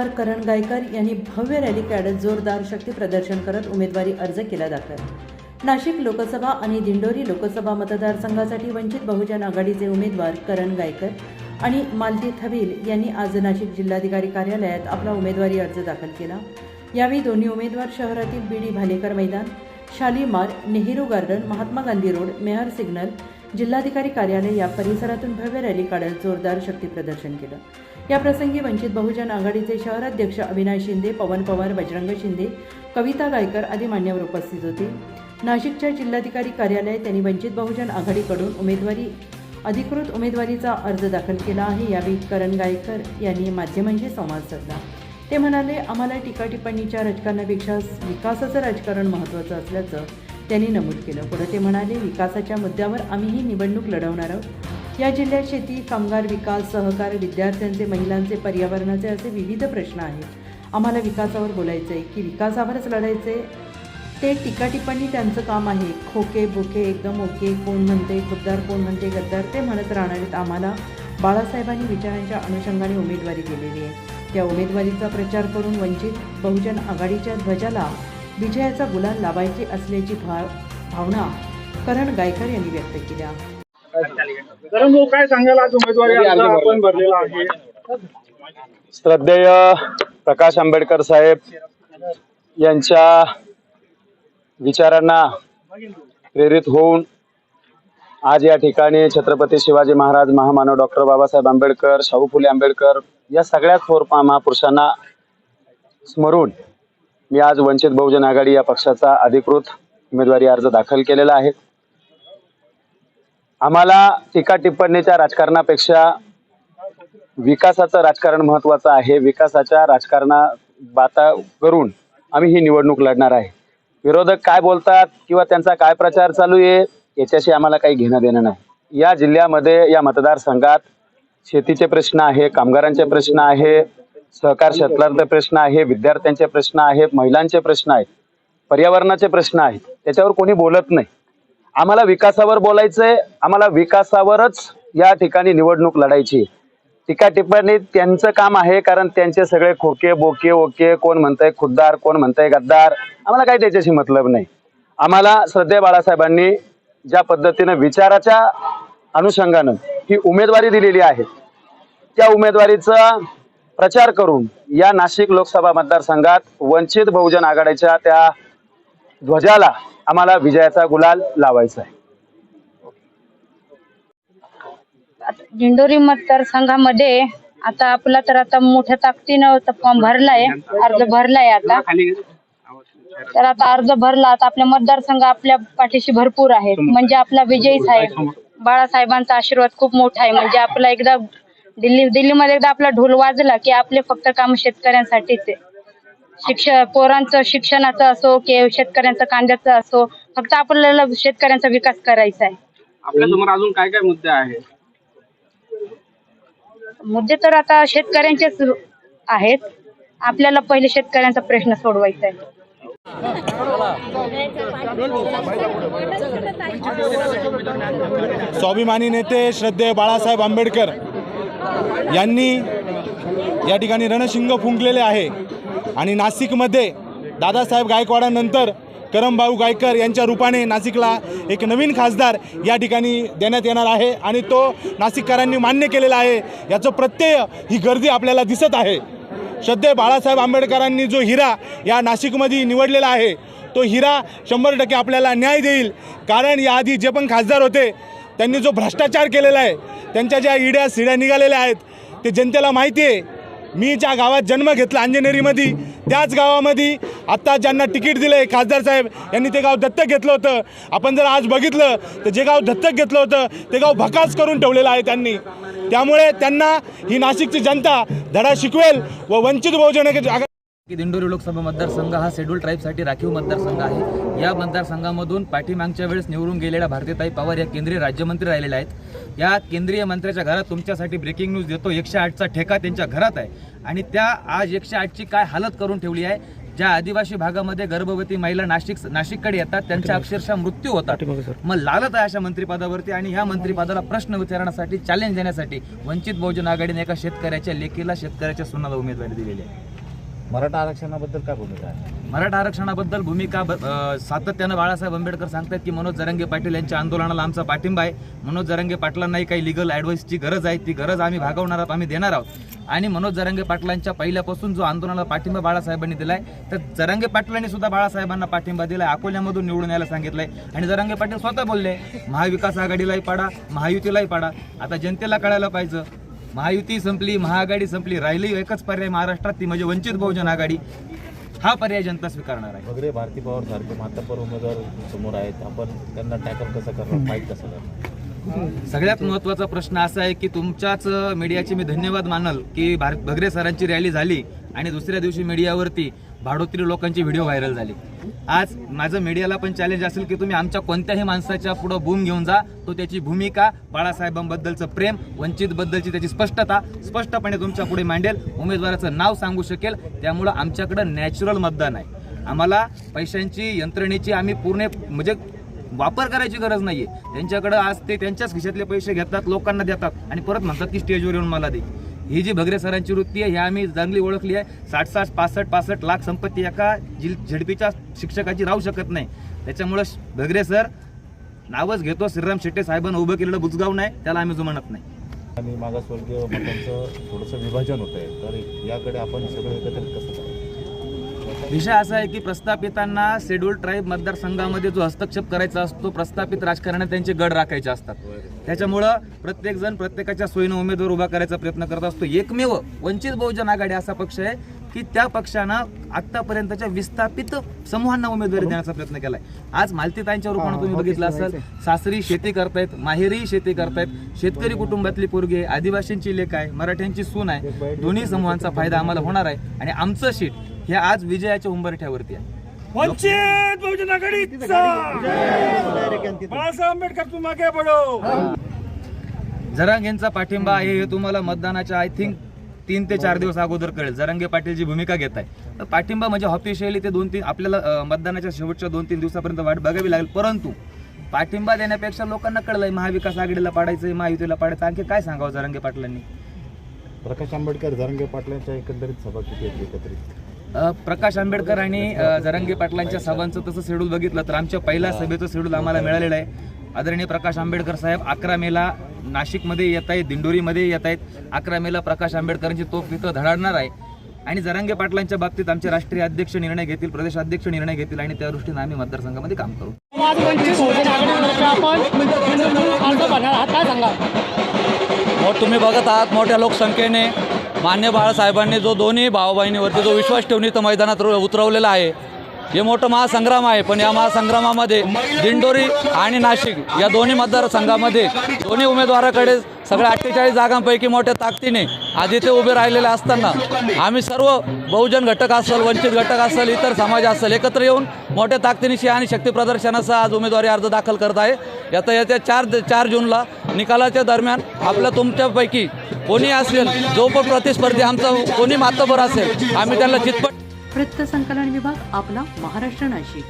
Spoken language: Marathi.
उमेदवार करण गायकर यांनी भव्य रॅली काढत जोरदार शक्ती प्रदर्शन करत उमेदवारी अर्ज केला दाखल. नाशिक लोकसभा आणि दिंडोरी लोकसभा मतदारसंघासाठी वंचित बहुजन आघाडीचे उमेदवार करण गायकर आणि मालती थवील यांनी आज नाशिक जिल्हाधिकारी कार्यालयात आपला उमेदवारी अर्ज दाखल केला. यावेळी दोन्ही उमेदवार शहरातील B D Bhalekar Maidan Shalimar Nehru garden Mahatma Gandhi road Mehar signal जिल्हाधिकारी कार्यालय या परिसरातून भव्य रॅली काढत जोरदार शक्ती प्रदर्शन केलं. याप्रसंगी वंचित बहुजन आघाडीचे शहराध्यक्ष अविनाश शिंदे पवन पवार बजरंग शिंदे कविता गायकर आदी मान्यवर उपस्थित होते. नाशिकच्या जिल्हाधिकारी कार्यालयात त्यांनी वंचित बहुजन आघाडीकडून उमेदवारी अधिकृत उमेदवारीचा अर्ज दाखल केला आहे. यावेळी करण गायकर यांनी माध्यमांशी संवाद साधला. ते म्हणाले आम्हाला टीका टिप्पणीच्या राजकारणापेक्षा विकासाचं राजकारण महत्त्वाचं असल्याचं त्यांनी नमूद केलं. पुढे ते म्हणाले विकासाच्या मुद्द्यावर आम्हीही निवडणूक लढवणार आहोत. या जिल्ह्यात शेती कामगार विकास सहकार विद्यार्थ्यांचे महिलांचे पर्यावरणाचे असे विविध प्रश्न आहेत. आम्हाला विकासावर बोलायचं आहे की विकासावरच लढायचं आहे ते टीका त्यांचं काम आहे. खोके बोके एकदम ओके कोण म्हणते खुद्दार कोण म्हणते गद्दार ते म्हणत राहणारेत आम्हाला. बाळासाहेबांनी विचारांच्या अनुषंगाने उमेदवारी दिलेली आहे. त्या उमेदवारीचा प्रचार करून वंचित बहुजन आघाडीच्या ध्वजाला विजयाचा गुलाल लावायची असल्याची भाव भावना करण गायकर यांनी व्यक्त केल्या. कारण भाऊ काय आज उमेदवारी अर्ज आपण भरलेला आहे. श्रद्धेय प्रकाश आंबेडकर साहेब यांच्या विचारांना प्रेरित होऊन आज या ठिकाणी छत्रपती शिवाजी महाराज महामानव डॉक्टर बाबासाहेब आंबेडकर शाहू फुले आंबेडकर या सगळ्याच थोर महापुरुषांना स्मरून मी आज वंचित बहुजन आघाडी या पक्षाचा अधिकृत उमेदवारी अर्ज दाखल केलेला आहे. आम्हाला टीका टिप्पणीच्या राजकारणापेक्षा विकासाचं राजकारण महत्वाचं आहे. विकासाच्या राजकारणा बाता करून आम्ही ही निवडणूक लढणार आहे. विरोधक काय बोलतात किंवा त्यांचा काय प्रचार चालू आहे याच्याशी आम्हाला काही घेणं देणं नाही. या जिल्ह्यामध्ये या मतदारसंघात शेतीचे प्रश्न आहे कामगारांचे प्रश्न आहे सहकार क्षेत्रातले प्रश्न आहे विद्यार्थ्यांचे प्रश्न आहेत महिलांचे प्रश्न आहेत पर्यावरणाचे प्रश्न आहेत त्याच्यावर कोणी बोलत नाही. आम्हाला विकासावर बोलायचंय आम्हाला विकासावरच या ठिकाणी निवडणूक लढायची टीका टिप्पणी त्यांचं काम आहे कारण त्यांचे सगळे खोके बोके ओके कोण म्हणतंय खुद्दार कोण म्हणतंय गद्दार आम्हाला काही त्याच्याशी मतलब नाही. आम्हाला श्रद्धे बाळासाहेबांनी ज्या पद्धतीनं विचाराच्या अनुषंगानं ही उमेदवारी दिलेली आहे त्या उमेदवारीचा प्रचार करून या नाशिक लोकसभा मतदारसंघात वंचित बहुजन आघाडीच्या त्या ध्वजाला आम्हाला विजयाचा गुलाल लावायचा आहे. दिंडोरी मतदारसंघामध्ये आता आपला तर आता मोठ्या ताकदीनं फॉर्म भरलाय अर्ज भरलाय आता. तर आता अर्ज भरला आता आपल्या मतदारसंघ आपल्या पाठीशी भरपूर आहे म्हणजे आपला विजयी साहेब बाळासाहेबांचा आशीर्वाद खूप मोठा आहे. म्हणजे आपला एकदा दिल्ली दिल्लीमध्ये एकदा आपला ढोल वाजला की आपले फक्त काम शेतकऱ्यांसाठीच आहे. शिक्षण पोरांचं शिक्षणाचं असो की शेतकऱ्यांचं कांद्याचं असो फक्त आपल्याला शेतकऱ्यांचा विकास करायचा आहे. आपल्यासमोर अजून काय काय मुद्दे आहेत? मुद्दे तर आता शेतकऱ्यांचेच आहेत. आपल्याला पहिले शेतकऱ्यांचा प्रश्न सोडवायचा आहे. स्वाभिमानी नेते श्रद्धेय बाळासाहेब आंबेडकर यांनी या ठिकाणी रणशिंग फुंकलेले आहे. आणि नाशिकमध्ये दादासाहेब गायकवाडानंतर करमभाऊ गायकर यांच्या रूपाने नाशिकला एक नवीन खासदार या ठिकाणी देण्यात येणार आहे आणि तो नाशिककरांनी मान्य केलेला आहे. याचं प्रत्यय ही गर्दी आपल्याला दिसत आहे. सध्या बाळासाहेब आंबेडकरांनी जो हिरा या नाशिकमध्ये निवडलेला आहे तो हिरा शंभर टक्के आपल्याला न्याय देईल. कारण याआधी जे पण खासदार होते त्यांनी जो भ्रष्टाचार केलेला आहे त्यांच्या ज्या इड्या सिड्या निघालेल्या आहेत ते जनतेला माहिती आहे. मी ज्या गावात जन्म घेतला अंजनेरीमध्ये त्याच गावामध्ये आत्ता ज्यांना तिकीट दिलं आहे खासदार साहेब यांनी ते गाव दत्तक घेतलं होतं. आपण जर आज बघितलं तर जे गाव दत्तक घेतलं होतं ते गाव भकास करून ठेवलेलं आहे त्यांनी. त्यामुळे त्यांना ही नाशिकची जनता धडा शिकवेल व वंचित बहुजन की दिंडोरी लोकसभा मतदारसंघ हा शेड्यूल ट्राईबसाठी राखीव मतदारसंघ आहे. या मतदारसंघामधून पाठीमागच्या वेळेस निवडून गेलेल्या भारतीताई पवार या केंद्रीय राज्यमंत्री राहिलेल्या आहेत. या केंद्रीय मंत्र्याच्या घरात तुमच्यासाठी ब्रेकिंग न्यूज देतो. एकशे आठचा ठेका त्यांच्या घरात आहे. आणि त्या आज एकशे आठची काय हालत करून ठेवली आहे? ज्या आदिवासी भागामध्ये गर्भवती महिला नाशिक नाशिककडे येतात त्यांच्या अक्षरशः मृत्यू होतात. मग लागत आहे अशा मंत्रिपदावरती आणि ह्या मंत्रिपदाला प्रश्न विचारण्यासाठी चॅलेंज देण्यासाठी वंचित बहुजन आघाडीने एका शेतकऱ्याच्या लेखीला शेतकऱ्याच्या सुनाला उमेदवारी दिलेली आहे. मराठा आरक्षणाबद्दल काय भूमिका आहे? मराठा आरक्षणाबद्दल भूमिका ब- अ, सातत्यानं बाळासाहेब आंबेडकर सांगतात की मनोज जरंगे पाटील यांच्या आंदोलनाला आमचा पाठिंबा आहे. मनोज जरंगे पाटलांनाही काही लिगल ॲडवाईसची गरज आहे. ती गरज आम्ही भागवणार आहोत आम्ही देणार आहोत. आणि मनोज जरंगे पाटलांच्या पहिल्यापासून जो आंदोलनाला पाठिंबा बाळासाहेबांनी दिलाय तर जरंगे पाटलांनी सुद्धा बाळासाहेबांना पाठिंबा दिलाय अकोल्यामधून निवडून यायला सांगितलंय. आणि जरंगे पाटील स्वतः बोलले महाविकास आघाडीलाही पाडा महायुतीलाही पाडा. आता जनतेला कळायला पाहिजे महायुती संपली महाआघाडी संपली राहिली एकच पर्याय महाराष्ट्रात ती म्हणजे वंचित बहुजन आघाडी. हा पर्याय जनता स्वीकारणार आहे. वगैरे भारती पवार सारखे मातब्बर उमेदवार समोर आहेत. आपण त्यांना टॅकल कसं करणार फाईट कसं करणार? सगळ्यात महत्त्वाचा प्रश्न असा आहे की तुमच्याच मीडियाचे मी धन्यवाद मानल की भगरे सरांची रॅली झाली आणि दुसऱ्या दिवशी मीडियावरती भाडोत्री लोकांची व्हिडिओ व्हायरल झाली. आज माझं मीडियाला पण चॅलेंज असेल की तुम्ही आमच्या कोणत्याही माणसाच्या पुढं भूम घेऊन जा. तो त्याची भूमिका बाळासाहेबांबद्दलचं प्रेम वंचितबद्दलची त्याची स्पष्टता स्पष्टपणे तुमच्यापुढे मांडेल. उमेदवाराचं नाव सांगू शकेल. त्यामुळं आमच्याकडं नॅचरल मतदान आहे. आम्हाला पैशांची यंत्रणेची आम्ही पूर्ण म्हणजे वापर करायची गरज नाही आहे त्यांच्याकडं आज ते त्यांच्याच खिशातले पैसे घेतात लोकांना देतात. आणि परत म्हणतात की स्टेजवर येऊन मला दे. ही जी भगरे सरांची वृत्ती आहे ही आम्ही चांगली ओळखली आहे. साठ साठ पासष्ट पासष्ट लाख संपत्ती एका जिल झडपीच्या शिक्षकाची राहू शकत नाही. त्याच्यामुळं भगरे सर नावच घेतो श्रीराम शेट्टे साहेबांना उभं केलेलं बुजगाव नाही त्याला आम्ही जुमानत नाही. आणि मागासवर्गीय मतांचं थोडंसं विभाजन होत आहे तर याकडे आपण सगळं एकत्रित कसं विषय असा आहे की प्रस्थापितांना शेड्यूल ट्राईब मतदारसंघामध्ये जो हस्तक्षेप करायचा असतो प्रस्थापित राजकारणात त्यांचे गड राखायचे असतात. त्याच्यामुळं प्रत्येक जण प्रत्येकाच्या सोयीनं उमेदवार उभा करायचा प्रयत्न करत असतो. एकमेव वंचित बहुजन आघाडी असा पक्ष आहे की त्या पक्षानं आतापर्यंतच्या विस्थापित समूहांना उमेदवारी देण्याचा प्रयत्न केलाय. आज मालतीताईंच्या रूपानं तुम्ही बघितलं असाल सासरी शेती करतायत माहेरी शेती करतायत शेतकरी कुटुंबातली पोरगी आहे आदिवासींची लेख आहे मराठ्यांची सून आहे. दोन्ही समूहांचा फायदा आम्हाला होणार आहे. आणि आमचं सीट हे आज विजयाच्या उंबरठ्यावरती आहे. वंचित बहुजन आघाडीचा! बाळासाहेब आंबेडकर तू मागे पडो! जरांगेंचा पाठिंबा आहे हे तुम्हाला मतदानाच्या आय थिंक तीन ते चार दिवस अगोदर कळेल. जरांगे पाटीलची भूमिका घेत आहे तर पाठिंबा म्हणजे ऑफिशियली ते दोन तीन आपल्याला मतदानाच्या शेवटच्या दोन तीन दिवसापर्यंत वाट बघावी लागेल. परंतु पाठिंबा देण्यापेक्षा लोकांना कळलंय महाविकास आघाडीला पाडायचं महायुतीला पाडायचं. आणखी काय सांगावं जरांगे पाटलांनी? प्रकाश आंबेडकर जरंगे पाटलांच्या एकंदरीत सभा किती एकत्रित? प्रकाश आंबेडकर आणि जरांगे पाटलांच्या सभांचं तसं शेड्यूल बघितलं तर आमच्या पहिल्या सभेचं शेड्यूल आम्हाला मिळालेलं आहे. आदरणीय प्रकाश आंबेडकर साहेब अकरा मेला नाशिकमध्ये येत आहेत दिंडोरीमध्ये येत आहेत अकरा मेला प्रकाश आंबेडकरांची तोफ तिथं धडाडणार आहे. आणि जरांगे पाटलांच्या बाबतीत आमचे राष्ट्रीय अध्यक्ष निर्णय घेतील प्रदेशाध्यक्ष निर्णय घेतील आणि त्या दृष्टीने आम्ही मतदारसंघामध्ये काम करू. हो तुम्ही बघत आहात मोठ्या लोकसंख्येने. मान्य बाळासाहेबांनी जो दोन्ही भाऊबहिनीवरती जो विश्वास ठेवून इथं मैदानात उतरवलेला आहे हे मोठं महासंग्राम आहे. पण या महासंग्रामामध्ये दिंडोरी आणि नाशिक या दोन्ही मतदारसंघामध्ये दोन्ही उमेदवाराकडे सगळ्या अठ्ठेचाळीस जागांपैकी मोठ्या ताकदीने आधी ते उभे राहिलेले असताना आम्ही सर्व बहुजन घटक असेल वंचित घटक असेल इतर समाज असेल एकत्र येऊन मोठ्या ताकदीनिशी आणि शक्ती प्रदर्शनाचा आज उमेदवारी अर्ज दाखल करत आहे. याचा येत्या चार चार जूनला निकालाच्या दरम्यान आपल्या तुमच्यापैकी कोणी असेल जो पण प्रतिस्पर्धी आमचा कोणी मातबर असेल आम्ही त्यांना जितपट वृत्तसंकलन विभाग आपला महाराष्ट्र नाशिक.